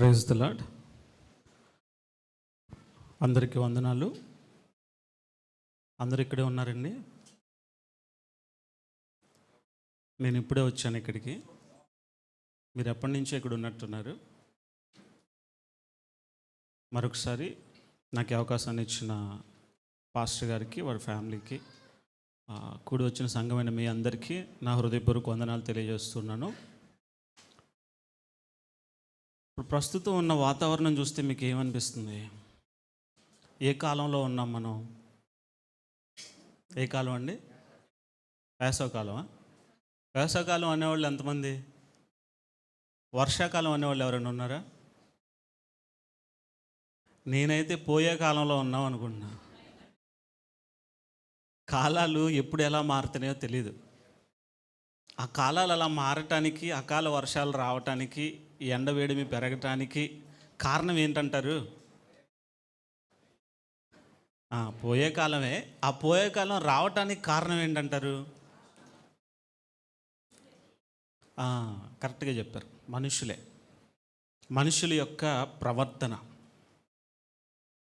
Praise the lord అందరికీ వందనాలు. అందరు ఇక్కడే ఉన్నారండి? నేను ఇప్పుడే వచ్చాను ఇక్కడికి. మీరు ఎప్పటి నుంచో ఇక్కడ ఉన్నట్టున్నారు. మరొకసారి నాకు అవకాశాన్ని ఇచ్చిన పాస్టర్ గారికి వారి ఫ్యామిలీకి కూడి వచ్చిన సంఘమైన మీ అందరికీ నా హృదయపూర్వక వందనాలు తెలియజేస్తున్నాను. ఇప్పుడు ప్రస్తుతం ఉన్న వాతావరణం చూస్తే మీకు ఏమనిపిస్తుంది? ఏ కాలంలో ఉన్నాం మనం? ఏ కాలం అండి? వేసవకాలమా వేసవకాలం అనేవాళ్ళు ఎంతమంది? వర్షాకాలం అనేవాళ్ళు ఎవరైనా ఉన్నారా? నేనైతే పోయే కాలంలో ఉన్నాం అనుకుంటున్నా. కాలాలు ఎప్పుడు ఎలా మారుతున్నాయో తెలియదు ఆ కాలాలు అలా మారటానికి అకాల వర్షాలు రావటానికి ఎండ ఎండవేడిమి పెరగటానికి కారణం ఏంటంటారు? పోయే కాలమే. ఆ పోయే కాలం రావటానికి కారణం ఏంటంటారు? కరెక్ట్గా చెప్పారు. మనుషులే. మనుషుల యొక్క ప్రవర్తన.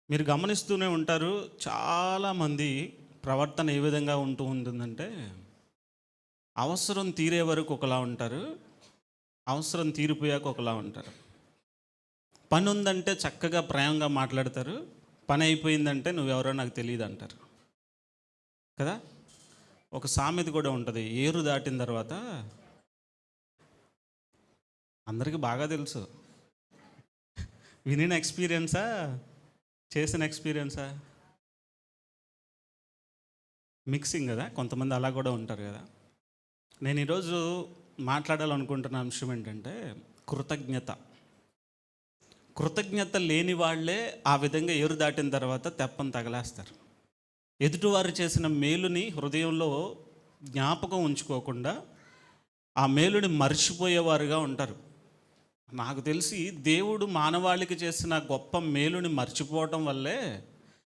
మీరు గమనిస్తూనే ఉంటారు చాలామంది ప్రవర్తన ఏ విధంగా ఉంటూ ఉంటుందంటే అవసరం తీరే వరకు ఒకలా ఉంటారు. అవసరం తీరిపోయాక ఒకలా ఉంటారు. పని ఉందంటే చక్కగా ప్రేమగా మాట్లాడతారు. పని అయిపోయిందంటే నువ్వెవరో నాకు తెలియదు అంటారు కదా? ఒక సామెత కూడా ఉంటుంది. ఏరు దాటిన తర్వాత అందరికీ బాగా తెలుసు. వినిన ఎక్స్పీరియన్సా? చేసిన ఎక్స్పీరియన్సా? మిక్సింగ్ కదా? కొంతమంది అలా కూడా ఉంటారు కదా? నేను ఈరోజు మాట్లాడాలనుకుంటున్న అంశం ఏంటంటే కృతజ్ఞత. కృతజ్ఞత లేని వాళ్ళే ఆ విధంగా ఎరు దాటిన తర్వాత తెప్పని తగలేస్తారు. ఎదుటివారు చేసిన మేలుని హృదయంలో జ్ఞాపకం ఉంచుకోకుండా ఆ మేలుని మర్చిపోయేవారుగా ఉంటారు. నాకు తెలిసి దేవుడు మానవాళికి చేసిన గొప్ప మేలుని మర్చిపోవటం వల్లే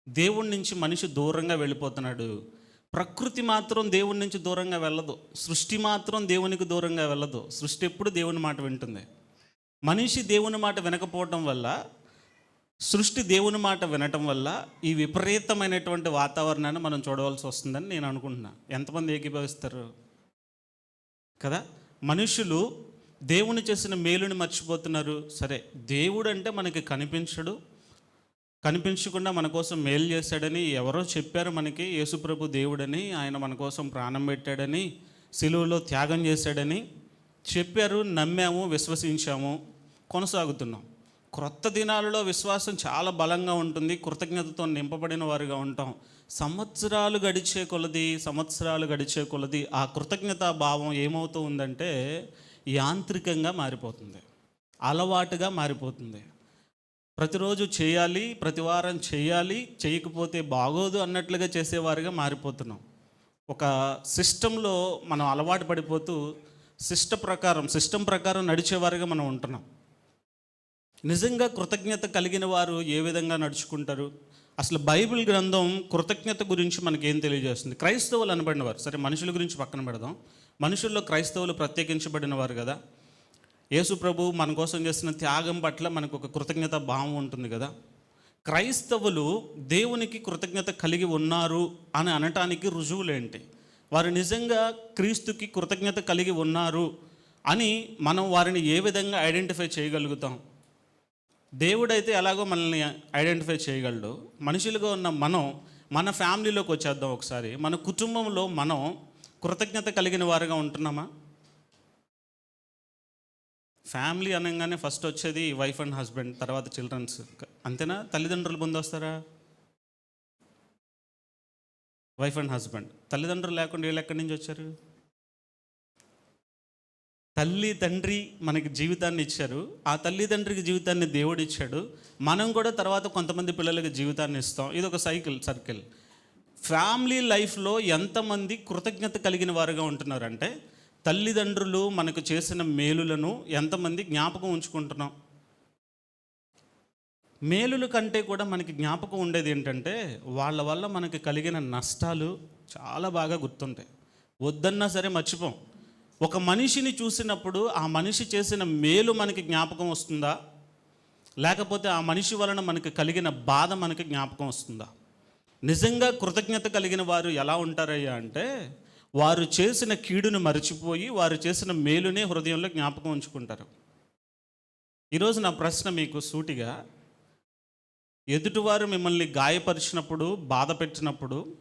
దేవుడి నుంచి మనిషి దూరంగా వెళ్ళిపోతున్నాడు. ప్రకృతి మాత్రం దేవుడి నుంచి దూరంగా వెళ్ళదు. సృష్టి మాత్రం దేవునికి దూరంగా వెళ్ళదు. సృష్టి ఎప్పుడు దేవుని మాట వింటుంది. మనిషి దేవుని మాట వినకపోవటం వల్ల సృష్టి దేవుని మాట వినటం వల్ల ఈ విపరీతమైనటువంటి వాతావరణాన్ని మనం చూడవలసి వస్తుందని నేను అనుకుంటున్నా. ఎంతమంది ఏకీభవిస్తారు? కదా? మనుషులు దేవుని చేసిన మేలుని మర్చిపోతున్నారు. సరే దేవుడు అంటే మనకి కనిపించడు కనిపించకుండా మన కోసం మేలు చేశాడని ఎవరో చెప్పారు మనకి. యేసుప్రభు దేవుడని ఆయన మన కోసం ప్రాణం పెట్టాడని సిలువలో త్యాగం చేశాడని చెప్పారు నమ్మాము విశ్వసించాము కొనసాగుతున్నాం. క్రొత్త దినాలలో విశ్వాసం చాలా బలంగా ఉంటుంది కృతజ్ఞతతో నింపబడిన వారుగా ఉంటాం. సంవత్సరాలు గడిచే కొలది సంవత్సరాలు గడిచే కొలది ఆ కృతజ్ఞతా భావం ఏమవుతూ ఉందంటే యాంత్రికంగా మారిపోతుంది అలవాటుగా మారిపోతుంది. ప్రతిరోజు చేయాలి ప్రతివారం చేయాలి చేయకపోతే బాగోదు అన్నట్లుగా చేసేవారుగా మారిపోతున్నాం. ఒక సిస్టంలో మనం అలవాటు పడిపోతూ సిస్ట ప్రకారం సిస్టమ్ ప్రకారం నడిచేవారుగా మనం ఉంటున్నాం. నిజంగా కృతజ్ఞత కలిగిన వారు ఏ విధంగా నడుచుకుంటారు? అసలు బైబిల్ గ్రంథం కృతజ్ఞత గురించి మనకేం తెలియజేస్తుంది? క్రైస్తవులు అనబడిన వారు సరే మనుషుల గురించి పక్కన పెడదాం. మనుషుల్లో క్రైస్తవులు ప్రత్యేకించబడిన వారు కదా. యేసు ప్రభు మన కోసం చేసిన త్యాగం పట్ల మనకు ఒక కృతజ్ఞత భావం ఉంటుంది కదా. క్రైస్తవులు దేవునికి కృతజ్ఞత కలిగి ఉన్నారు అని అనటానికి రుజువులేంటి? వారు నిజంగా క్రీస్తుకి కృతజ్ఞత కలిగి ఉన్నారు అని మనం వారిని ఏ విధంగా ఐడెంటిఫై చేయగలుగుతాం? దేవుడైతే ఎలాగో మనల్ని ఐడెంటిఫై చేయగలడు. మనుషులుగా ఉన్న మనం మన ఫ్యామిలీలోకి వచ్చేద్దాం ఒకసారి. మన కుటుంబంలో మనం కృతజ్ఞత కలిగిన వారుగా ఉంటున్నామా? ఫ్యామిలీ అనగానే ఫస్ట్ వచ్చేది వైఫ్ అండ్ హస్బెండ్ తర్వాత చిల్డ్రన్స్. అంతేనా? తల్లిదండ్రులు ముందు వస్తారా? Wife and husband. తల్లిదండ్రులు లేకుండా వీళ్ళు ఎక్కడి నుంచి వచ్చారు? తల్లి తండ్రి మనకి జీవితాన్ని ఇచ్చారు. ఆ తల్లిదండ్రికి జీవితాన్ని దేవుడు ఇచ్చాడు. మనం కూడా తర్వాత కొంతమంది పిల్లలకి జీవితాన్ని ఇస్తాం. ఇది ఒక సైకిల్ సర్కిల్. ఫ్యామిలీ లైఫ్లో ఎంతమంది కృతజ్ఞత కలిగిన వారుగా ఉంటున్నారంటే తల్లిదండ్రులు మనకు చేసిన మేలులను ఎంతమంది జ్ఞాపకం ఉంచుకుంటున్నాం? మేలుల కంటే కూడా మనకి జ్ఞాపకం ఉండేది ఏంటంటే వాళ్ళ వల్ల మనకి కలిగిన నష్టాలు చాలా బాగా గుర్తుంటాయి. వద్దన్నా సరే మర్చిపోం. ఒక మనిషిని చూసినప్పుడు ఆ మనిషి చేసిన మేలు మనకి జ్ఞాపకం వస్తుందా? లేకపోతే ఆ మనిషి వలన మనకు కలిగిన బాధ మనకి జ్ఞాపకం వస్తుందా? నిజంగా కృతజ్ఞత కలిగిన వారు ఎలా ఉంటారయ్యా అంటే వారు చేసిన కీడును మరచిపోయి వారు చేసిన మేలునే హృదయంలో జ్ఞాపకం ఉంచుకుంటారు. ఈరోజు నా ప్రశ్న మీకు సూటిగా ఎదుటివారు మిమ్మల్ని గాయపరిచినప్పుడు బాధ పెట్టినప్పుడు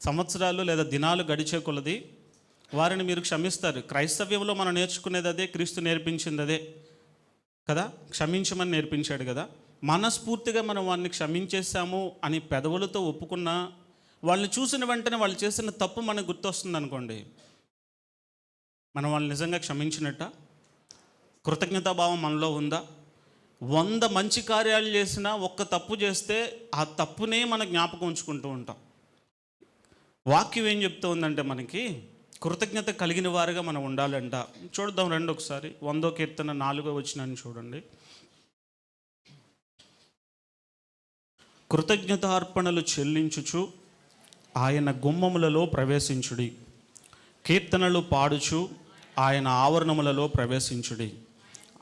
సంవత్సరాలు లేదా దినాలు గడిచే కొలది వారిని మీరు క్షమిస్తారు. క్రైస్తవ్యంలో మనం నేర్చుకునేది అదే క్రీస్తు నేర్పించింది అదే కదా? క్షమించమని నేర్పించాడు కదా? మనస్ఫూర్తిగా మనం వారిని క్షమించేశాము అని పెదవులతో ఒప్పుకున్న వాళ్ళని చూసిన వెంటనే వాళ్ళు చేసిన తప్పు మనకు గుర్తొస్తుంది అనుకోండి. మనం వాళ్ళని నిజంగా క్షమించినట్ట? కృతజ్ఞతాభావం మనలో ఉందా? వంద మంచి కార్యాలు చేసినా ఒక్క తప్పు చేస్తే ఆ తప్పునే మన జ్ఞాపకం ఉంచుకుంటూ ఉంటాం. వాక్యం ఏం చెప్తూ ఉందంటే మనకి కృతజ్ఞత కలిగిన వారుగా మనం ఉండాలంట. చూద్దాం రెండు ఒకసారి. వందో కీర్తన నాలుగో వచ్చినాన్ని చూడండి. కృతజ్ఞతార్పణలు చెల్లించుచు ఆయన గుమ్మములలో ప్రవేశించుడి. కీర్తనలు పాడుచు ఆయన ఆవరణములలో ప్రవేశించుడి.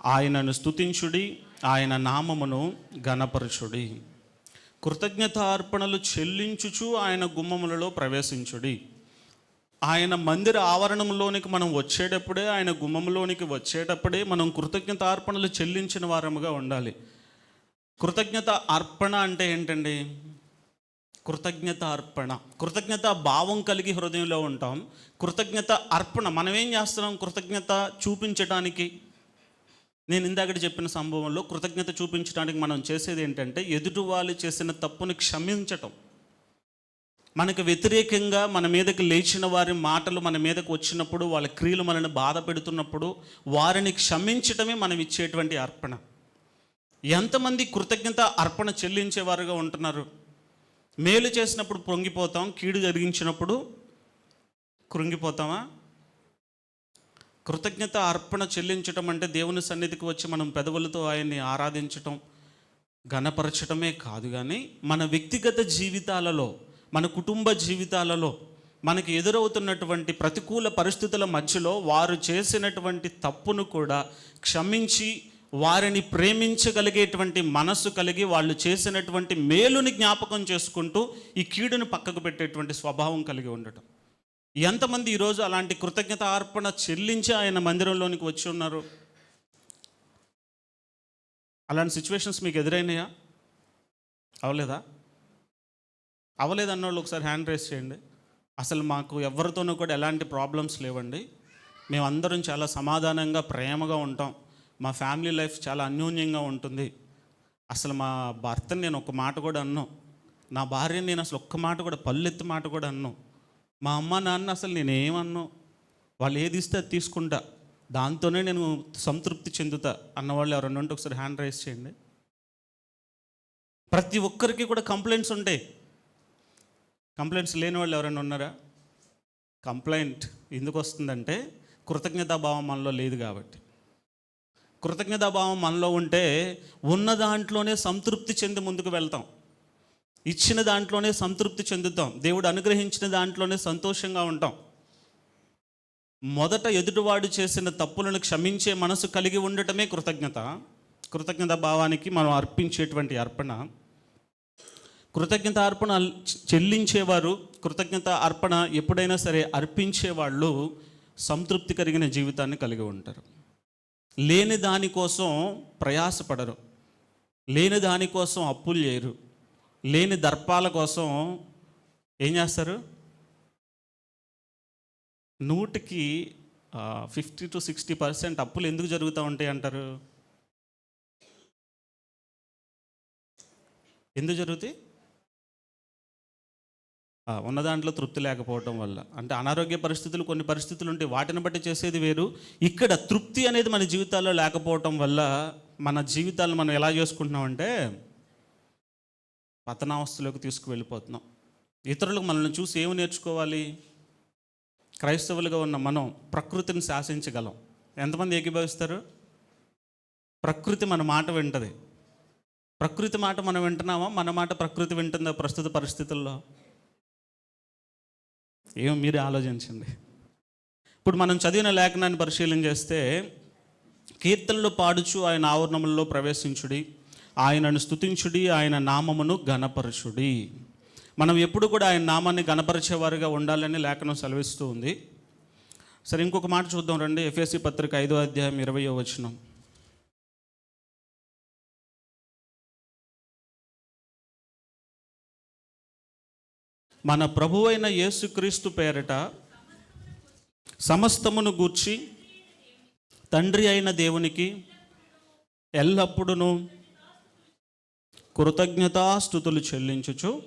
ఆయనను స్తుతించుడి ఆయన నామమును గణపరచుడి కృతజ్ఞత అర్పణలు చెల్లించుచు ఆయన గుమ్మములలో ప్రవేశించుడి. ఆయన మందిర ఆవరణంలోనికి మనం వచ్చేటప్పుడే ఆయన గుమ్మములోనికి వచ్చేటప్పుడే మనం కృతజ్ఞత అర్పణలు చెల్లించిన వారముగా ఉండాలి. కృతజ్ఞత అర్పణ అంటే ఏంటండి? కృతజ్ఞత అర్పణ కృతజ్ఞత భావం కలిగి హృదయంలో ఉంటాం. కృతజ్ఞత అర్పణ. మనం ఏం చేస్తున్నాం? కృతజ్ఞత చూపించడానికి నేను ఇందాక చెప్పిన సంభవంలో కృతజ్ఞత చూపించడానికి మనం చేసేది ఏంటంటే ఎదుటి వాళ్ళు చేసిన తప్పుని క్షమించటం. మనకు వ్యతిరేకంగా మన మీదకి లేచిన వారి మాటలు మన మీదకు వచ్చినప్పుడు వాళ్ళ క్రియలు మనల్ని బాధ పెడుతున్నప్పుడు వారిని క్షమించటమే మనం ఇచ్చేటువంటి అర్పణ. ఎంతమంది కృతజ్ఞత అర్పణ చెల్లించేవారుగా ఉంటున్నారు? మేలు చేసినప్పుడు పొంగిపోతాం కీడు జరిగించినప్పుడు కృంగిపోతామా? కృతజ్ఞత అర్పణ చెల్లించటం అంటే దేవుని సన్నిధికి వచ్చి మనం పెదవులతో ఆయన్ని ఆరాధించటం ఘనపరచటమే కాదు కానీ మన వ్యక్తిగత జీవితాలలో మన కుటుంబ జీవితాలలో మనకి ఎదురవుతున్నటువంటి ప్రతికూల పరిస్థితుల మధ్యలో వారు చేసినటువంటి తప్పును కూడా క్షమించి వారిని ప్రేమించగలిగేటువంటి మనస్సు కలిగి వాళ్ళు చేసినటువంటి మేలుని జ్ఞాపకం చేసుకుంటూ ఈ కీడును పక్కకు పెట్టేటువంటి స్వభావం కలిగి ఉండటం. ఎంతమంది ఈరోజు అలాంటి కృతజ్ఞత అర్పణ చెల్లించి ఆయన మందిరంలోనికి వచ్చి ఉన్నారు? అలాంటి సిచ్యువేషన్స్ మీకు ఎదురైనాయా? అవలేదా? అవలేదన్నోళ్ళు ఒకసారి హ్యాండ్ రేస్ చేయండి. అసలు మాకు ఎవరితోనూ కూడా ఎలాంటి ప్రాబ్లమ్స్ లేవండి. మేమందరం చాలా సమాధానంగా ప్రేమగా ఉంటాం. మా ఫ్యామిలీ లైఫ్ చాలా అన్యోన్యంగా ఉంటుంది. అసలు మా భర్తని నేను ఒక మాట కూడా అన్నాను నా భార్యని నేను అసలు ఒక్క మాట కూడా పల్లెత్తి మాట కూడా అన్నాను మా అమ్మ నాన్న అసలు నేనేమన్నా? వాళ్ళు ఏది ఇస్తే అది తీసుకుంటా. దాంతోనే నేను సంతృప్తి చెందుతా అన్నవాళ్ళు ఎవరన్నా ఉంటే ఒకసారి హ్యాండ్ రైస్ చేయండి. ప్రతి ఒక్కరికి కూడా కంప్లైంట్స్ ఉంటాయి. కంప్లైంట్స్ లేని వాళ్ళు ఎవరైనా ఉన్నారా? కంప్లైంట్ ఎందుకు వస్తుందంటే కృతజ్ఞతాభావం మనలో లేదు కాబట్టి. కృతజ్ఞతాభావం మనలో ఉంటే ఉన్న దాంట్లోనే సంతృప్తి చెంది ముందుకు వెళ్తాం. ఇచ్చిన దాంట్లోనే సంతృప్తి చెందుతాం. దేవుడు అనుగ్రహించిన దాంట్లోనే సంతోషంగా ఉంటాం. మొదట ఎదుటివాడు చేసిన తప్పులను క్షమించే మనసు కలిగి ఉండటమే కృతజ్ఞత. కృతజ్ఞత భావానికి మనం అర్పించేటువంటి అర్పణ. కృతజ్ఞత అర్పణ చెల్లించేవారు కృతజ్ఞత అర్పణ ఎప్పుడైనా సరే అర్పించే వాళ్ళు సంతృప్తి కలిగిన జీవితాన్ని కలిగి ఉంటారు. లేని దానికోసం ప్రయాసపడరు. లేని దానికోసం అప్పులు చేయరు. లేని దర్పాల కోసం ఏం చేస్తారు? నూటికి ఫిఫ్టీ టు సిక్స్టీ పర్సెంట్ అప్పులు ఎందుకు జరుగుతూ ఉంటాయి అంటారు? ఎందుకు జరుగుతాయి? ఉన్న దాంట్లో తృప్తి లేకపోవటం వల్ల. అంటే అనారోగ్య పరిస్థితులు కొన్ని పరిస్థితులు ఉంటే వాటిని బట్టి చేసేది వేరు. ఇక్కడ తృప్తి అనేది మన జీవితాల్లో లేకపోవటం వల్ల మన జీవితాలను మనం ఎలా చేసుకుంటున్నామంటే పతనావస్థలోకి తీసుకువెళ్ళిపోతున్నాం. ఇతరులకు మనల్ని చూసి ఏమి నేర్చుకోవాలి? క్రైస్తవులుగా ఉన్న మనం ప్రకృతిని శాసించగలం. ఎంతమంది ఏకీభవిస్తారు? ప్రకృతి మన మాట వింటది. ప్రకృతి మాట మనం వింటున్నామా? మన మాట ప్రకృతి వింటుందా ప్రస్తుత పరిస్థితుల్లో? ఏమో మీరే ఆలోచించండి. ఇప్పుడు మనం చదివిన లేఖనాన్ని పరిశీలన చేస్తే కీర్తనలు పాడుచు ఆయన ఆవరణములలో ప్రవేశించుడి ఆయనను స్తుతించుడి ఆయన నామమును గణపరచుడి మనం ఎప్పుడు కూడా ఆయన నామాన్ని గణపరిచేవారుగా ఉండాలని లేఖనం సెలవిస్తూ ఉంది. సరే ఇంకొక మాట చూద్దాం రండి. ఎఫ్ఎస్సి పత్రిక ఐదో అధ్యాయం ఇరవయో వచనం. మన ప్రభువైన యేసుక్రీస్తు పేరట సమస్తమును గూర్చి తండ్రి అయిన దేవునికి ఎల్లప్పుడూ కృతజ్ఞతాస్థుతులు చెల్లించుచు.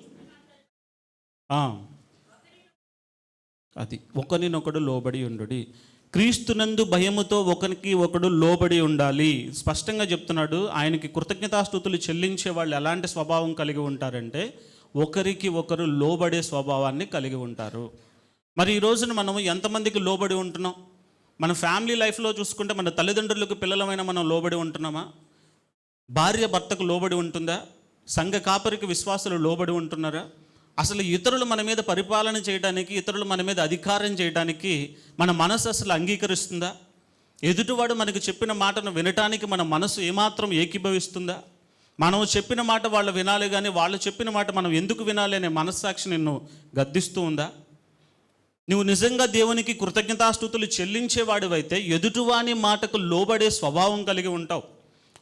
అది ఒకరినొకడు లోబడి ఉండుడి. క్రీస్తునందు భయముతో ఒకరికి ఒకడు లోబడి ఉండాలి. స్పష్టంగా చెప్తున్నాడు ఆయనకి కృతజ్ఞతాస్థుతులు చెల్లించే వాళ్ళు ఎలాంటి స్వభావం కలిగి ఉంటారంటే ఒకరికి ఒకరు లోబడే స్వభావాన్ని కలిగి ఉంటారు. మరి ఈ రోజున మనము ఎంతమందికి లోబడి ఉంటున్నాం? మన ఫ్యామిలీ లైఫ్లో చూసుకుంటే మన తల్లిదండ్రులకు పిల్లలమైన మనం లోబడి ఉంటున్నామా? భార్య భర్తకు లోబడి ఉంటుందా? సంఘ కాపరికి విశ్వాసులు లోబడి ఉంటున్నారా? అసలు ఇతరులు మన మీద పరిపాలన చేయడానికి ఇతరులు మన మీద అధికారం చేయడానికి మన మనసు అసలు అంగీకరిస్తుందా? ఎదుటివాడు మనకు చెప్పిన మాటను వినటానికి మన మనసు ఏమాత్రం ఏకీభవిస్తుందా? మనం చెప్పిన మాట వాళ్ళు వినాలి కానీ వాళ్ళు చెప్పిన మాట మనం ఎందుకు వినాలి అనే మనస్సాక్షి నిన్ను గద్దిస్తూ ఉందా? నువ్వు నిజంగా దేవునికి కృతజ్ఞతాస్థుతులు చెల్లించేవాడివైతే ఎదుటివాని మాటకు లోబడే స్వభావం కలిగి ఉంటావు.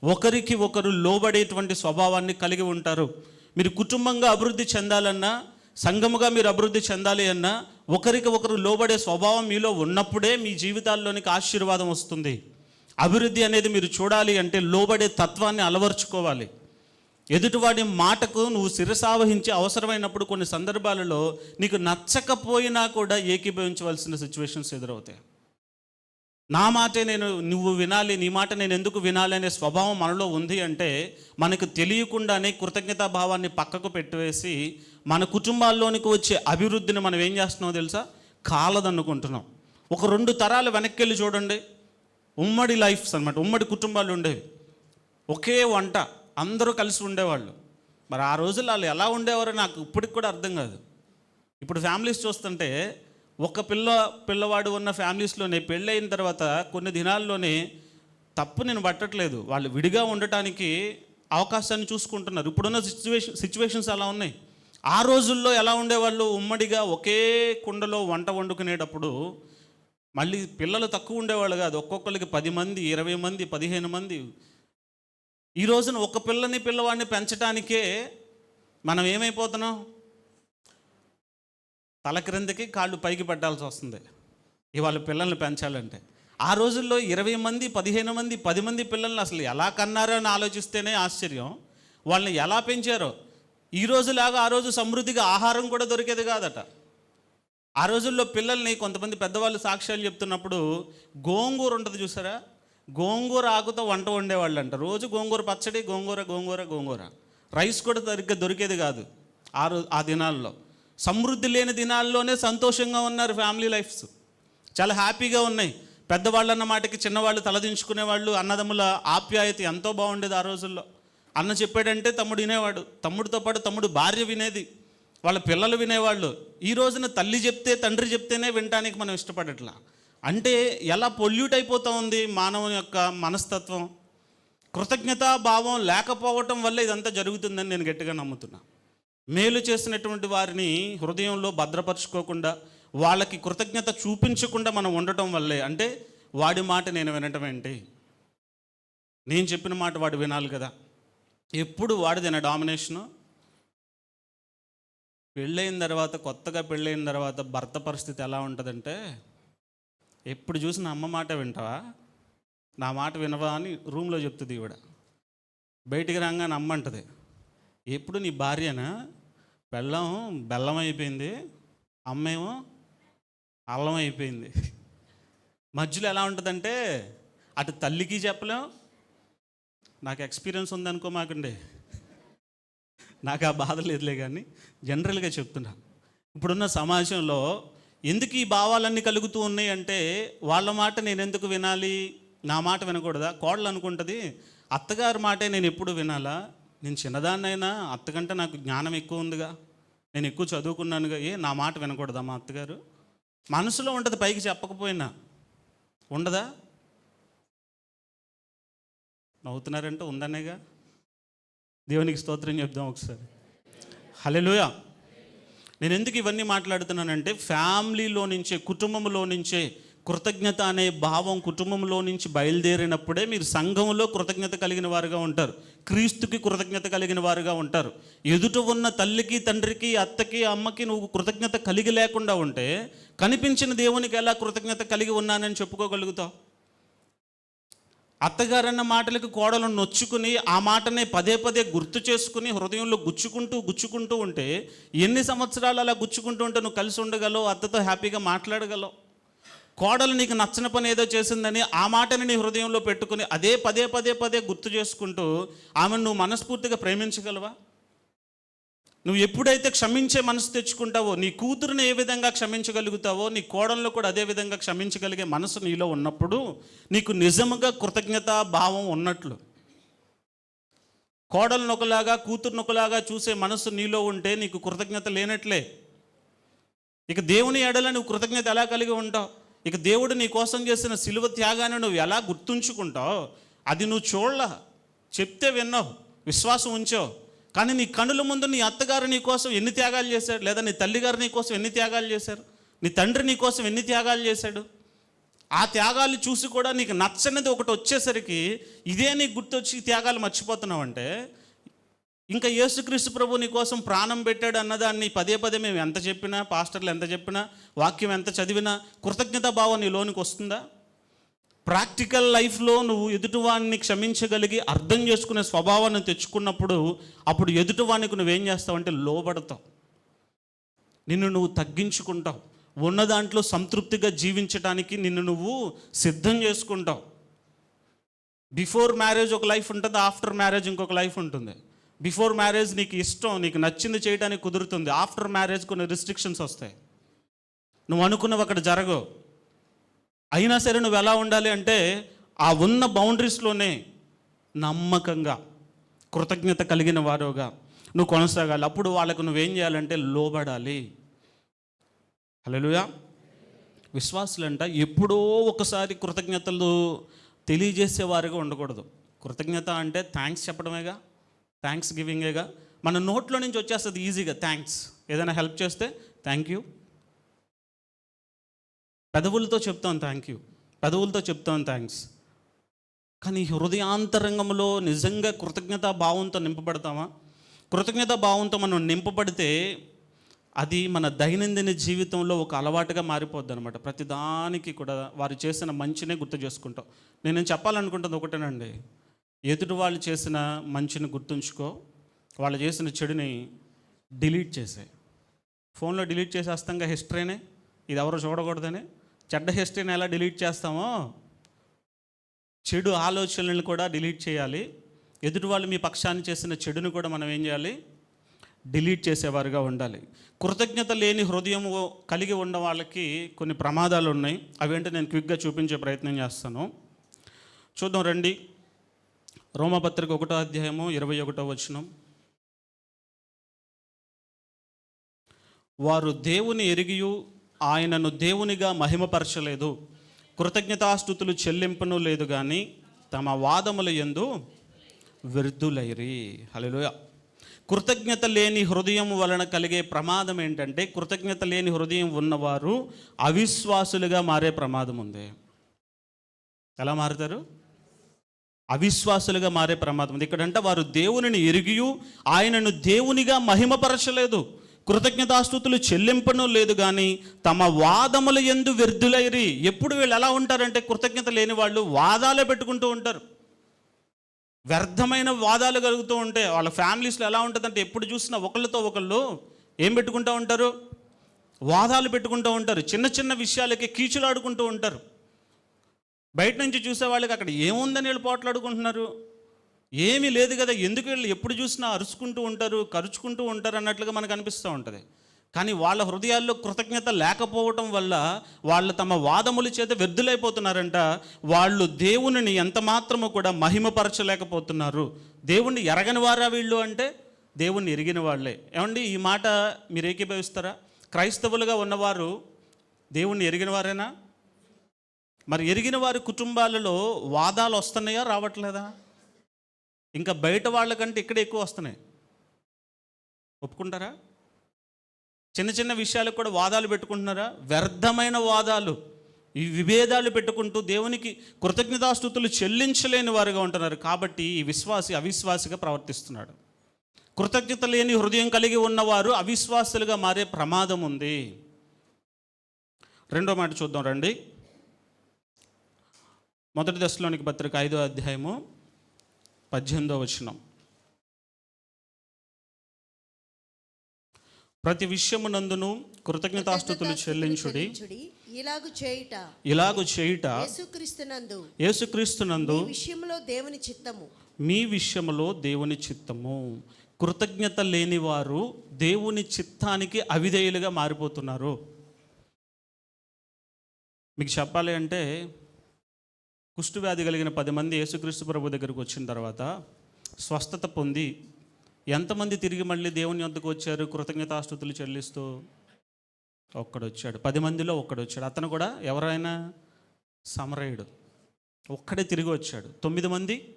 ఒకరికి ఒకరు లోబడేటువంటి స్వభావాన్ని కలిగి ఉంటారు. మీరు కుటుంబంగా అభివృద్ధి చెందాలన్నా సంఘముగా మీరు అభివృద్ధి చెందాలి అన్నా ఒకరికి ఒకరు లోబడే స్వభావం మీలో ఉన్నప్పుడే మీ జీవితాల్లోనికి ఆశీర్వాదం వస్తుంది. అభివృద్ధి అనేది మీరు చూడాలి అంటే లోబడే తత్వాన్ని అలవర్చుకోవాలి. ఎదుటివాడి మాటకు నువ్వు శిరసావహించి అవసరమైనప్పుడు కొన్ని సందర్భాలలో నీకు నచ్చకపోయినా కూడా ఏకీభవించవలసిన సిచ్యువేషన్స్ ఎదురవుతాయి. నా మాటే నేను నువ్వు వినాలి నీ మాట నేను ఎందుకు వినాలి అనే స్వభావం మనలో ఉంది అంటే మనకు తెలియకుండానే కృతజ్ఞతా భావాన్ని పక్కకు పెట్టివేసి మన కుటుంబాల్లోనికి వచ్చే అభివృద్ధిని మనం ఏం చేస్తున్నామో తెలుసా? కాలదన్నుకుంటున్నాం. ఒక రెండు తరాలు వెనక్కి వెళ్ళి చూడండి. ఉమ్మడి లైఫ్స్ అనమాట ఉమ్మడి కుటుంబాలు ఉండేవి. ఒకే వంట. అందరూ కలిసి ఉండేవాళ్ళు. మరి ఆ రోజుల్లో వాళ్ళు ఎలా ఉండేవారో నాకు ఇప్పటికి కూడా అర్థం కాదు. ఇప్పుడు ఫ్యామిలీస్ చూస్తుంటే ఒక పిల్ల పిల్లవాడు ఉన్న ఫ్యామిలీస్లోనే పెళ్ళైన తర్వాత కొన్ని దినాల్లోనే తప్పు నేను పట్టట్లేదు. వాళ్ళు విడిగా ఉండటానికి అవకాశాన్ని చూసుకుంటున్నారు. ఇప్పుడున్న సిచ్యువేషన్ సిచ్యువేషన్స్ అలా ఉన్నాయి. ఆ రోజుల్లో ఎలా ఉండేవాళ్ళు? ఉమ్మడిగా ఒకే కుండలో వంట వండుకునేటప్పుడు మళ్ళీ పిల్లలు తక్కువ ఉండేవాళ్ళు కాదు. ఒక్కొక్కరికి పది మంది ఇరవై మంది పదిహేను మంది ఈ రోజున ఒక పిల్లని పిల్లవాడిని పెంచడానికే మనం ఏమైపోతున్నాం? తల క్రిందకి కాళ్ళు పైకి పెట్టాల్సి వస్తుంది. ఇవాళ పిల్లల్ని పెంచాలంటే. ఆ రోజుల్లో ఇరవై మంది పదిహేను మంది పది మంది పిల్లల్ని అసలు ఎలా కన్నారో అని ఆలోచిస్తేనే ఆశ్చర్యం. వాళ్ళని ఎలా పెంచారో. ఈ రోజులాగా ఆ రోజు సమృద్ధిగా ఆహారం కూడా దొరికేది కాదట. ఆ రోజుల్లో పిల్లల్ని కొంతమంది పెద్దవాళ్ళు సాక్ష్యాలు చెప్తున్నప్పుడు గోంగూర ఉంటుంది చూసారా? గోంగూర ఆకుతో వంట వండేవాళ్ళు అంట రోజు గోంగూర పచ్చడి గోంగూర గోంగూర గోంగూర. రైస్ కూడా సరిగ్గా దొరికేది కాదు ఆ రోజు ఆ దినాల్లో. సమృద్ధి లేని దినాల్లోనే సంతోషంగా ఉన్నారు ఫ్యామిలీ లైఫ్స్. చాలా హ్యాపీగా ఉన్నాయి. పెద్దవాళ్ళు అన్న మాటకి చిన్నవాళ్ళు తలదించుకునేవాళ్ళు అన్నదమ్ముల ఆప్యాయత ఎంతో బాగుండేది ఆ రోజుల్లో. అన్న చెప్పాడంటే తమ్ముడు వినేవాడు. తమ్ముడితో పాటు తమ్ముడు భార్య వినేది. వాళ్ళ పిల్లలు వినేవాళ్ళు. ఈ రోజున తల్లి చెప్తే తండ్రి చెప్తేనే వినటానికి మనం ఇష్టపడట్లా. అంటే ఎలా పొల్యూట్ అయిపోతూ ఉంది మానవుని యొక్క మనస్తత్వం? కృతజ్ఞతా భావం లేకపోవటం వల్ల ఇదంతా జరుగుతుందని నేను గట్టిగా నమ్ముతున్నా. మేలు చేసినటువంటి వారిని హృదయంలో భద్రపరచుకోకుండా వాళ్ళకి కృతజ్ఞత చూపించకుండా మనం ఉండటం వల్లే. అంటే వాడి మాట నేను వినటం ఏంటి? నేను చెప్పిన మాట వాడు వినాలి కదా. ఎప్పుడు వాడిదేనా డామినేషను పెళ్ళైన తర్వాత కొత్తగా పెళ్ళైన తర్వాత భర్త పరిస్థితి ఎలా ఉంటుందంటే ఎప్పుడు చూసిన అమ్మ మాట వింటావా? నా మాట వినవా అని రూమ్లో చెప్తుంది ఈవిడ. బయటికి రాగానే అమ్మ అంటది ఎప్పుడు నీ భార్యనా? బెల్లం బెల్లం అయిపోయింది అమ్మేమో అల్లం అయిపోయింది. మధ్యలో ఎలా ఉంటుందంటే అటు తల్లికి చెప్పలేం నాకు ఎక్స్పీరియన్స్ ఉందనుకో మాకండి. నాకు ఆ బాధ లేదులే కానీ జనరల్గా చెప్తున్నా. ఇప్పుడున్న సమాజంలో ఎందుకు ఈ భావాలన్నీ కలుగుతూ ఉన్నాయి అంటే వాళ్ళ మాట నేను ఎందుకు వినాలి? నా మాట వినకూడదా? కోడలు అనుకుంటుంది అత్తగారి మాటే నేను ఎప్పుడు వినాలా? నేను చిన్నదాన్నైనా అత్తకంటే నాకు జ్ఞానం ఎక్కువ ఉందిగా. నేను ఎక్కువ చదువుకున్నానుగా. ఏ నా మాట వినకూడదా మా అత్తగారు? మనసులో ఉంటుంది పైకి చెప్పకపోయినా. ఉండదా? నవ్వుతున్నారంటే ఉందనేగా. దేవునికి స్తోత్రం చెప్దాం ఒకసారి. హలెలుయా నేను ఎందుకు ఇవన్నీ మాట్లాడుతున్నానంటే ఫ్యామిలీలో నుంచే కుటుంబంలో నుంచే కృతజ్ఞత అనే భావం కుటుంబంలో నుంచి బయలుదేరినప్పుడే మీరు సంఘంలో కృతజ్ఞత కలిగిన వారుగా ఉంటారు. క్రీస్తుకి కృతజ్ఞత కలిగిన వారుగా ఉంటారు. ఎదుట ఉన్న తల్లికి తండ్రికి అత్తకి అమ్మకి నువ్వు కృతజ్ఞత కలిగి లేకుండా ఉంటే కనిపించిన దేవునికి ఎలా కృతజ్ఞత కలిగి ఉన్నానని చెప్పుకోగలుగుతావు? అత్తగారన్న మాటలకు కోడలు నొచ్చుకుని ఆ మాటనే పదే పదే గుర్తు చేసుకుని హృదయంలో గుచ్చుకుంటూ గుచ్చుకుంటూ ఉంటే ఎన్ని సంవత్సరాలు అలా గుచ్చుకుంటూ ఉంటే నువ్వు కలిసి ఉండగలవు అత్తతో హ్యాపీగా మాట్లాడగలవు? కోడలు నీకు నచ్చిన పని ఏదో చేసిందని ఆ మాటని నీ హృదయంలో పెట్టుకుని అదే పదే పదే పదే గుర్తు చేసుకుంటూ ఆమెను నువ్వు మనస్ఫూర్తిగా ప్రేమించగలవా? నువ్వు ఎప్పుడైతే క్షమించే మనసు తెచ్చుకుంటావో నీ కూతురుని ఏ విధంగా క్షమించగలుగుతావో నీ కోడలను కూడా అదే విధంగా క్షమించగలిగే మనసు నీలో ఉన్నప్పుడు నీకు నిజముగా కృతజ్ఞత భావం ఉన్నట్లు. కోడలను ఒకలాగా కూతురుని ఒకలాగా చూసే మనసు నీలో ఉంటే నీకు కృతజ్ఞత లేనట్లే. ఇక దేవుని ఎడల నువ్వు కృతజ్ఞత ఎలా కలిగి ఉంటావు? ఇక దేవుడు నీ కోసం చేసిన సిలువ త్యాగాన్ని నువ్వు ఎలా గుర్తుంచుకుంటావు? అది నువ్వు చూడలా. చెప్తే విన్నావు. విశ్వాసం ఉంచావు. కానీ నీ కనుల ముందు నీ అత్తగారు నీ కోసం ఎన్ని త్యాగాలు చేశాడు? లేదా నీ తల్లిగారు నీ కోసం ఎన్ని త్యాగాలు చేశారు? నీ తండ్రి నీ కోసం ఎన్ని త్యాగాలు చేశాడు? ఆ త్యాగాలు చూసి కూడా నీకు నచ్చనిది ఒకటి వచ్చేసరికి ఇదే నీకు గుర్తొచ్చి త్యాగాలు మర్చిపోతున్నావంటే ఇంకా యేసుక్రీస్తు ప్రభు నీ కోసం ప్రాణం పెట్టాడు అన్నదాన్ని పదే పదే మేము ఎంత చెప్పినా పాస్టర్లు ఎంత చెప్పినా వాక్యం ఎంత చదివినా కృతజ్ఞతా భావం నీ లోనికి వస్తుందా? ప్రాక్టికల్ లైఫ్లో నువ్వు ఎదుటివాడిని క్షమించగలిగి అర్థం చేసుకునే స్వభావాన్ని తెచ్చుకున్నప్పుడు అప్పుడు ఎదుటివానికి నువ్వేం చేస్తావంటే లోబడతావు. నిన్ను నువ్వు తగ్గించుకుంటావు. ఉన్న దాంట్లో సంతృప్తిగా జీవించడానికి నిన్ను నువ్వు సిద్ధం చేసుకుంటావు. బిఫోర్ మ్యారేజ్ ఒక లైఫ్ ఉంటుంది ఆఫ్టర్ మ్యారేజ్ ఇంకొక లైఫ్ ఉంటుంది. బిఫోర్ మ్యారేజ్ నీకు ఇష్టం నీకు నచ్చింది చేయడానికి కుదురుతుంది. ఆఫ్టర్ మ్యారేజ్ కొన్ని రిస్ట్రిక్షన్స్ వస్తాయి. నువ్వు అనుకున్నవి అక్కడ జరగవు. అయినా సరే నువ్వు ఎలా ఉండాలి అంటే ఆ ఉన్న బౌండరీస్లోనే నమ్మకంగా కృతజ్ఞత కలిగిన వారుగా నువ్వు కొనసాగాలి. అప్పుడు వాళ్ళకు నువ్వేం చేయాలంటే లోబడాలి. హలోయా విశ్వాసులంట ఎప్పుడో ఒకసారి కృతజ్ఞతలు తెలియజేసేవారుగా ఉండకూడదు. కృతజ్ఞత అంటే థ్యాంక్స్ చెప్పడమేగా థ్యాంక్స్ గివింగేగా మన నోట్లో నుంచి వచ్చేస్తుంది ఈజీగా థ్యాంక్స్ ఏదైనా హెల్ప్ చేస్తే థ్యాంక్ యూ పెదవులతో చెప్తాం థ్యాంక్ యూ పెదవులతో చెప్తాం థ్యాంక్స్ కానీ హృదయాంతరంగంలో నిజంగా కృతజ్ఞతా భావంతో నింపబడతామా? కృతజ్ఞతా భావంతో మనం నింపబడితే అది మన దైనందిన జీవితంలో ఒక అలవాటుగా మారిపోద్ది అనమాట ప్రతిదానికి కూడా వారు చేసిన మంచినే గుర్తు చేసుకుంటాం. నేను చెప్పాలనుకుంటుంది ఒకటేనండి. ఎదుటి వాళ్ళు చేసిన మంచిని గుర్తుంచుకో వాళ్ళు చేసిన చెడుని డిలీట్ చేసే ఫోన్లో డిలీట్ చేసేస్తాంగా హిస్టరీనే ఇది ఎవరు చూడకూడదని చెడ్డ హిస్టరీని ఎలా డిలీట్ చేస్తామో చెడు ఆలోచనలను కూడా డిలీట్ చేయాలి. ఎదుటి వాళ్ళు మీ పక్షాన్ని చేసిన చెడును కూడా మనం ఏం చేయాలి? డిలీట్ చేసేవారుగా ఉండాలి. కృతజ్ఞత లేని హృదయం కలిగి ఉన్న వాళ్ళకి కొన్ని ప్రమాదాలు ఉన్నాయి. అవేంటో నేను క్విక్గా చూపించే ప్రయత్నం చేస్తాను. చూద్దాం రండి. రోమపత్రిక ఒకటో అధ్యాయము ఇరవై ఒకటో వచనం. వారు దేవుని ఎరిగియు ఆయనను దేవునిగా మహిమపరచలేదు. కృతజ్ఞతాస్థుతులు చెల్లింపును లేదు కానీ తమ వాదముల ఎందు వృద్ధులైరి హలోయ కృతజ్ఞత లేని హృదయం వలన కలిగే ప్రమాదం ఏంటంటే కృతజ్ఞత లేని హృదయం ఉన్నవారు అవిశ్వాసులుగా మారే ప్రమాదం ఉంది. ఎలా మారుతారు? అవిశ్వాసులుగా మారే ప్రమాదం ఉంది. ఇక్కడంటే వారు దేవునిని ఎరిగియు ఆయనను దేవునిగా మహిమపరచలేదు. కృతజ్ఞతాస్థుతులు చెల్లింపను లేదు కానీ తమ వాదముల ఎందు వ్యర్థులైరి. ఎప్పుడు వీళ్ళు ఎలా ఉంటారంటే కృతజ్ఞత లేని వాళ్ళు వాదాలే పెట్టుకుంటూ ఉంటారు. వ్యర్థమైన వాదాలు కలుగుతూ ఉంటాయి వాళ్ళ ఫ్యామిలీస్లో ఎలా ఉంటుందంటే ఎప్పుడు చూసినా ఒకళ్ళతో ఒకళ్ళు ఏం పెట్టుకుంటూ ఉంటారు? వాదాలు పెట్టుకుంటూ ఉంటారు. చిన్న చిన్న విషయాలకి కీచులాడుకుంటూ ఉంటారు. బయట నుంచి చూసే వాళ్ళకి అక్కడ ఏముందని వీళ్ళు పోట్లాడుకుంటున్నారు? ఏమీ లేదు కదా ఎందుకు వీళ్ళు ఎప్పుడు చూసినా అరుచుకుంటూ ఉంటారు కరుచుకుంటూ ఉంటారు అన్నట్లుగా మనకు అనిపిస్తూ ఉంటుంది. కానీ వాళ్ళ హృదయాల్లో కృతజ్ఞత లేకపోవటం వల్ల వాళ్ళు తమ వాదముల చేత వ్యర్థులైపోతున్నారంట. వాళ్ళు దేవునిని ఎంత మాత్రము కూడా మహిమపరచలేకపోతున్నారు. దేవుణ్ణి ఎరగని వారా వీళ్ళు అంటే దేవుణ్ణి ఎరిగిన వాళ్ళే. ఏమండి ఈ మాట మీరు ఏకీభవిస్తారా? క్రైస్తవులుగా ఉన్నవారు దేవుణ్ణి ఎరిగిన వారేనా? మరి ఎరిగిన వారి కుటుంబాలలో వాదాలు వస్తున్నాయా రావట్లేదా? ఇంకా బయట వాళ్ళకంటే ఇక్కడ ఎక్కువ వస్తున్నాయి. ఒప్పుకుంటారా? చిన్న చిన్న విషయాలకు కూడా వాదాలు పెట్టుకుంటున్నారా? వ్యర్థమైన వాదాలు. ఈ విభేదాలు పెట్టుకుంటూ దేవునికి కృతజ్ఞతాస్థుతులు చెల్లించలేని వారుగా ఉంటున్నారు. కాబట్టి ఈ విశ్వాసి అవిశ్వాసిగా ప్రవర్తిస్తున్నాడు. కృతజ్ఞత లేని హృదయం కలిగి ఉన్నవారు అవిశ్వాసులుగా మారే ప్రమాదం ఉంది. రెండో మాట చూద్దాం రండి. మొదటి దశలోనికి పత్రిక ఐదో అధ్యాయము. పద్దెనిమిదో వచనం. ప్రతి విషయమునందును కృతజ్ఞతాస్థుతులు చెల్లించుడి. చెల్లించుడి. ఇలాగు చేయుట. ఇలాగు చేయుట. యేసుక్రీస్తునందు. యేసుక్రీస్తునందు విషయంలో దేవుని చిత్తము. మీ విషయములో దేవుని చిత్తము. కృతజ్ఞత లేని వారు దేవుని చిత్తానికి అవిధేయులుగా మారిపోతున్నారు. మీకు చెప్పాలి అంటే కుష్ఠవ్యాధి కలిగిన పది మంది యేసుక్రీస్తు ప్రభు దగ్గరకు వచ్చిన తర్వాత స్వస్థత పొంది ఎంతమంది తిరిగి మళ్ళీ దేవుని వద్దకు వచ్చారు? కృతజ్ఞతాస్థుతులు చెల్లిస్తూ ఒక్కడొచ్చాడు. పది మందిలో ఒక్కడు వచ్చాడు అతను కూడా ఎవరైనా? సమరయుడు. ఒక్కడే తిరిగి వచ్చాడు. తొమ్మిది మంది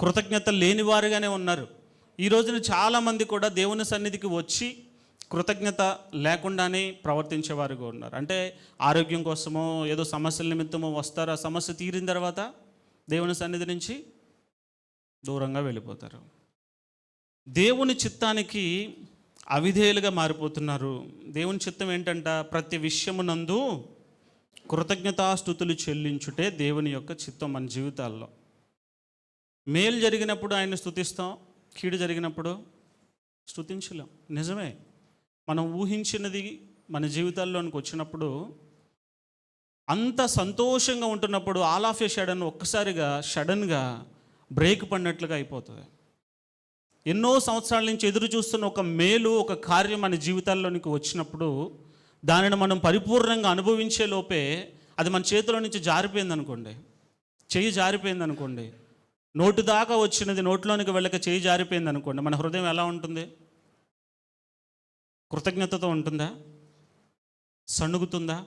కృతజ్ఞత లేనివారుగానే ఉన్నారు. ఈ రోజున చాలామంది కూడా దేవుని సన్నిధికి వచ్చి కృతజ్ఞత లేకుండానే ప్రవర్తించేవారుగా ఉన్నారు. అంటే ఆరోగ్యం కోసమో ఏదో సమస్యల నిమిత్తమో వస్తారు ఆ సమస్య తీరిన తర్వాత దేవుని సన్నిధి నుంచి దూరంగా వెళ్ళిపోతారు. దేవుని చిత్తానికి అవిధేయులుగా మారిపోతున్నారు. దేవుని చిత్తం ఏంటంట? ప్రతి విషయమునందు కృతజ్ఞతాస్థుతులు చెల్లించుటే దేవుని యొక్క చిత్తం మన జీవితాల్లో. మేలు జరిగినప్పుడు ఆయన స్థుతిస్తాం కీడు జరిగినప్పుడు స్థుతించలేం. నిజమే. మనం ఊహించినది మన జీవితాల్లోనికి వచ్చినప్పుడు అంత సంతోషంగా ఉంటున్నప్పుడు ఆల్ ఆఫ్ ఏ షడన్ ఒక్కసారిగా షడన్గా బ్రేక్ పడినట్లుగా అయిపోతుంది. ఎన్నో సంవత్సరాల నుంచి ఎదురు చూస్తున్న ఒక మేలు ఒక కార్యం మన జీవితాల్లోనికి వచ్చినప్పుడు దానిని మనం పరిపూర్ణంగా అనుభవించే లోపే అది మన చేతిలో నుంచి జారిపోయింది అనుకోండి చెయ్యి జారిపోయింది అనుకోండి నోటు దాకా వచ్చినది నోట్లోనికి వెళ్ళక చేయి జారిపోయింది అనుకోండి మన హృదయం ఎలా ఉంటుంది? కృతజ్ఞతతో ఉంటుందా? సణుగుతుందా?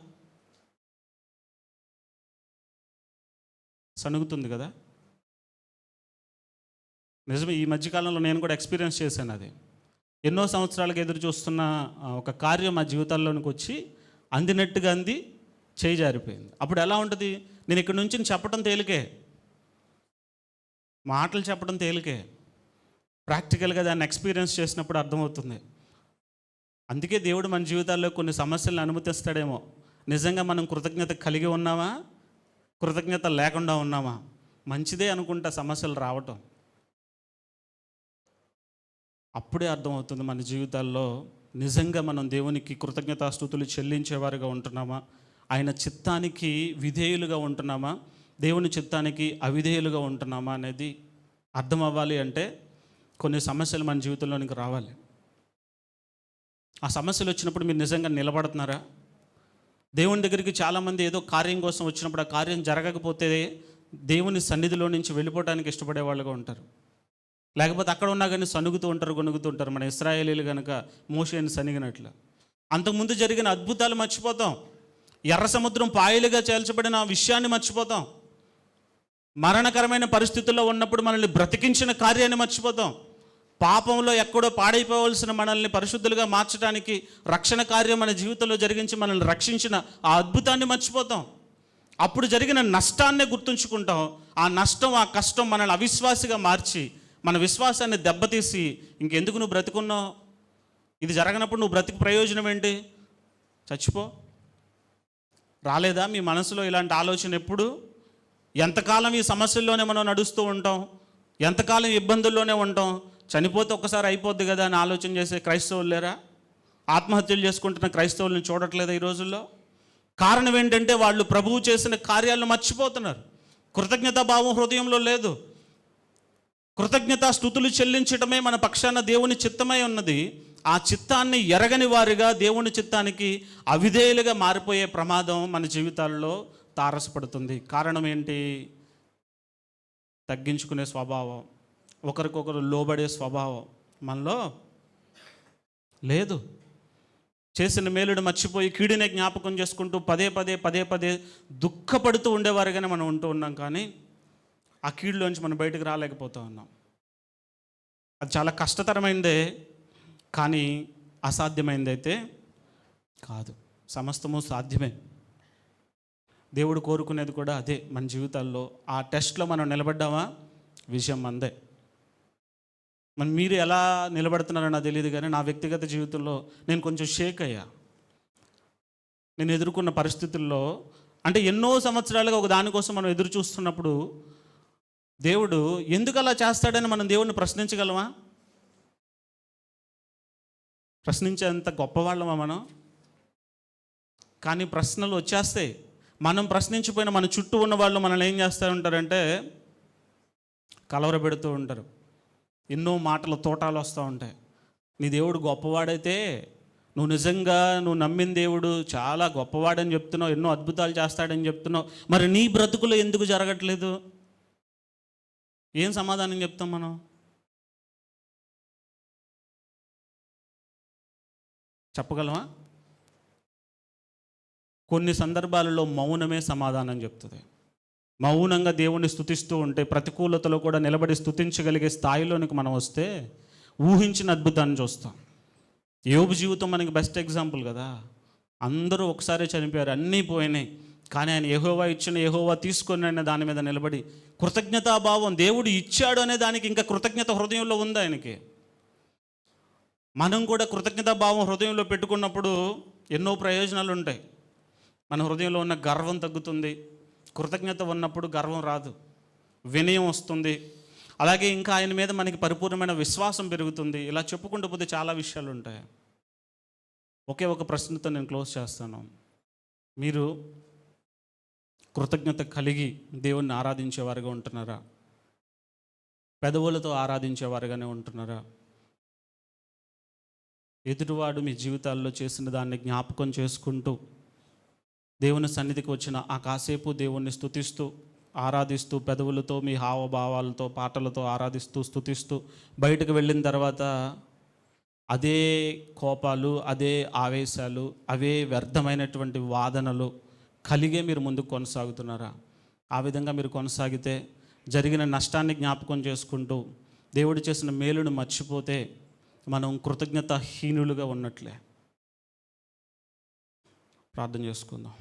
సణుగుతుంది కదా? నిజమే ఈ మధ్యకాలంలో నేను కూడా ఎక్స్పీరియన్స్ చేశాను అది. ఎన్నో సంవత్సరాలకు ఎదురు చూస్తున్న ఒక కార్యం మా జీవితాల్లోనికి వచ్చి అందినట్టుగా అంది చేయి జారిపోయింది. అప్పుడు ఎలా ఉంటుంది? నేను ఇక్కడి నుంచి చెప్పడం తేలికే. మాటలు చెప్పడం తేలికే. ప్రాక్టికల్గా దాన్ని ఎక్స్పీరియన్స్ చేసినప్పుడు అర్థమవుతుంది. అందుకే దేవుడు మన జీవితాల్లో కొన్ని సమస్యలను అనుమతిస్తాడేమో. నిజంగా మనం కృతజ్ఞత కలిగి ఉన్నామా? కృతజ్ఞత లేకుండా ఉన్నామా? మంచిదే అనుకుంటా సమస్యలు రావటం. అప్పుడే అర్థమవుతుంది మన జీవితాల్లో నిజంగా మనం దేవునికి కృతజ్ఞతాస్థుతులు చెల్లించేవారుగా ఉంటున్నామా? ఆయన చిత్తానికి విధేయులుగా ఉంటున్నామా? దేవుని చిత్తానికి అవిధేయులుగా ఉంటున్నామా అనేది అర్థం అవ్వాలి అంటే కొన్ని సమస్యలు మన జీవితంలోనికి రావాలి. ఆ సమస్యలు వచ్చినప్పుడు మీరు నిజంగా నిలబడుతున్నారా? దేవుని దగ్గరికి చాలామంది ఏదో కార్యం కోసం వచ్చినప్పుడు ఆ కార్యం జరగకపోతే దేవుని సన్నిధిలో నుంచి వెళ్ళిపోవడానికి ఇష్టపడే వాళ్ళుగా ఉంటారు. లేకపోతే అక్కడ ఉన్నా కానీ సనుగుతూ ఉంటారు గొనుగుతూ ఉంటారు. మన ఇస్రాయేలీలు కనుక మోషేని సనిగినట్లు. అంతకుముందు జరిగిన అద్భుతాలు మర్చిపోతాం. ఎర్ర సముద్రం పాయలుగా చేల్చబడిన ఆ విషయాన్ని మర్చిపోతాం. మరణకరమైన పరిస్థితుల్లో ఉన్నప్పుడు మనల్ని బ్రతికించిన కార్యాన్ని మర్చిపోతాం. పాపంలో ఎక్కడో పాడైపోవలసిన మనల్ని పరిశుద్ధులుగా మార్చడానికి రక్షణ కార్యం మన జీవితంలో జరిగించి మనల్ని రక్షించిన ఆ అద్భుతాన్ని మర్చిపోతాం. అప్పుడు జరిగిన నష్టాన్నే గుర్తుంచుకుంటాం. ఆ నష్టం ఆ కష్టం మనల్ని అవిశ్వాసిగా మార్చి మన విశ్వాసాన్ని దెబ్బతీసి ఇంకెందుకు నువ్వు బ్రతుకున్నావు? ఇది జరగనప్పుడు నువ్వు బ్రతికి ప్రయోజనం ఏంటి? చచ్చిపో. రాలేదా మీ మనసులో ఇలాంటి ఆలోచన ఎప్పుడు? ఎంతకాలం ఈ సమస్యల్లోనే మనం నడుస్తూ ఉంటాం? ఎంతకాలం ఇబ్బందుల్లోనే ఉంటాం? చనిపోతే ఒక్కసారి అయిపోద్ది కదా అని ఆలోచన చేసే క్రైస్తవులు లేరా? ఆత్మహత్యలు చేసుకుంటున్న క్రైస్తవులను చూడట్లేదా ఈ రోజుల్లో? కారణం ఏంటంటే వాళ్ళు ప్రభువు చేసిన కార్యాలను మర్చిపోతున్నారు. కృతజ్ఞతా భావం హృదయంలో లేదు. కృతజ్ఞత స్థుతులు చెల్లించడమే మన పక్షాన దేవుని చిత్తమై ఉన్నది. ఆ చిత్తాన్ని ఎరగని వారిగా దేవుని చిత్తానికి అవిధేయులుగా మారిపోయే ప్రమాదం మన జీవితాల్లో తారసపడుతుంది. కారణం ఏంటి? తగ్గించుకునే స్వభావం. ఒకరికొకరు లోబడే స్వభావం మనలో లేదు. చేసిన మేలుడు మర్చిపోయి కీడినే జ్ఞాపకం చేసుకుంటూ పదే పదే పదే పదే దుఃఖపడుతూ ఉండేవారుగానే మనం ఉంటూ ఉన్నాం కానీ ఆ కీడులోంచి మనం బయటకు రాలేకపోతూ ఉన్నాం. అది చాలా కష్టతరమైందే కానీ అసాధ్యమైందైతే కాదు. సమస్తము సాధ్యమే. దేవుడు కోరుకునేది కూడా అదే మన జీవితాల్లో. ఆ టెస్ట్లో మనం నిలబడ్డామా? విషయం అందే మరి మీరు ఎలా నిలబడుతున్నారో నాకు తెలియదు కానీ నా వ్యక్తిగత జీవితంలో నేను కొంచెం షేక్ అయ్యా. నేను ఎదుర్కొన్న పరిస్థితుల్లో అంటే ఎన్నో సంవత్సరాలుగా ఒక దానికోసం మనం ఎదురు చూస్తున్నప్పుడు దేవుడు ఎందుకు అలా చేస్తాడని మనం దేవుడిని ప్రశ్నించగలమా? ప్రశ్నించేంత గొప్పవాళ్ళమా మనం? కానీ ప్రశ్నలు వచ్చేస్తాయి మనం ప్రశ్నించిపోయిన మన చుట్టూ ఉన్న వాళ్ళు మనల్ని ఏం చేస్తూ ఉంటారంటే కలవరపెడుతూ ఉంటారు. ఎన్నో మాటలు తోటాలు వస్తూ ఉంటాయి. నీ దేవుడు గొప్పవాడైతే నువ్వు నిజంగా నువ్వు నమ్మిన దేవుడు చాలా గొప్పవాడని చెప్తున్నావు ఎన్నో అద్భుతాలు చేస్తాడని చెప్తున్నావు. మరి నీ బ్రతుకులో ఎందుకు జరగట్లేదు? ఏం సమాధానం చెప్తాం మనం? చెప్పగలమా కొన్ని సందర్భాలలో మౌనమే సమాధానం చెప్తుంది. మౌనంగా దేవుణ్ణి స్థుతిస్తూ ఉంటే ప్రతికూలతలో కూడా నిలబడి స్తుతించగలిగే స్థాయిలోనికి మనం వస్తే ఊహించిన అద్భుతాన్ని చూస్తాం. యోగు జీవితం మనకి బెస్ట్ ఎగ్జాంపుల్ కదా. అందరూ ఒకసారి చనిపోయారు అన్నీ పోయినాయి. కానీ ఆయన ఎహోవా ఇచ్చిన ఎహోవా తీసుకొని అనే దాని మీద నిలబడి కృతజ్ఞతాభావం దేవుడు ఇచ్చాడు అనే దానికి ఇంకా కృతజ్ఞత హృదయంలో ఉంది ఆయనకి. మనం కూడా కృతజ్ఞతాభావం హృదయంలో పెట్టుకున్నప్పుడు ఎన్నో ప్రయోజనాలు ఉంటాయి మన హృదయంలో ఉన్న గర్వం తగ్గుతుంది. కృతజ్ఞత ఉన్నప్పుడు గర్వం రాదు వినయం వస్తుంది. అలాగే ఇంకా ఆయన మీద మనకి పరిపూర్ణమైన విశ్వాసం పెరుగుతుంది. ఇలా చెప్పుకుంటూ పోతే చాలా విషయాలు ఉంటాయి. ఒకే ఒక ప్రశ్నతో నేను క్లోజ్ చేస్తాను. మీరు కృతజ్ఞత కలిగి దేవుణ్ణి ఆరాధించేవారుగా ఉంటున్నారా? పెదవులతో ఆరాధించేవారుగానే ఉంటున్నారా? ఎదుటివాడు మీ జీవితాల్లో చేసిన దాన్ని జ్ఞాపకం చేసుకుంటూ దేవుని సన్నిధికి వచ్చిన ఆ కాసేపు దేవుణ్ణి స్తుతిస్తూ ఆరాధిస్తూ పెదవులతో మీ హావభావాలతో పాటలతో ఆరాధిస్తూ స్తుతిస్తూ బయటకు వెళ్ళిన తర్వాత అదే కోపాలు అదే ఆవేశాలు అవే వ్యర్థమైనటువంటి వాదనలు కలిగే మీరు ముందుకు కొనసాగుతున్నారా? ఆ విధంగా మీరు కొనసాగితే జరిగిన నష్టాన్ని జ్ఞాపకం చేసుకుంటూ దేవుడు చేసిన మేలును మర్చిపోతే మనం కృతజ్ఞత హీనులుగా ఉన్నట్లే. ప్రార్థన చేసుకుందాం.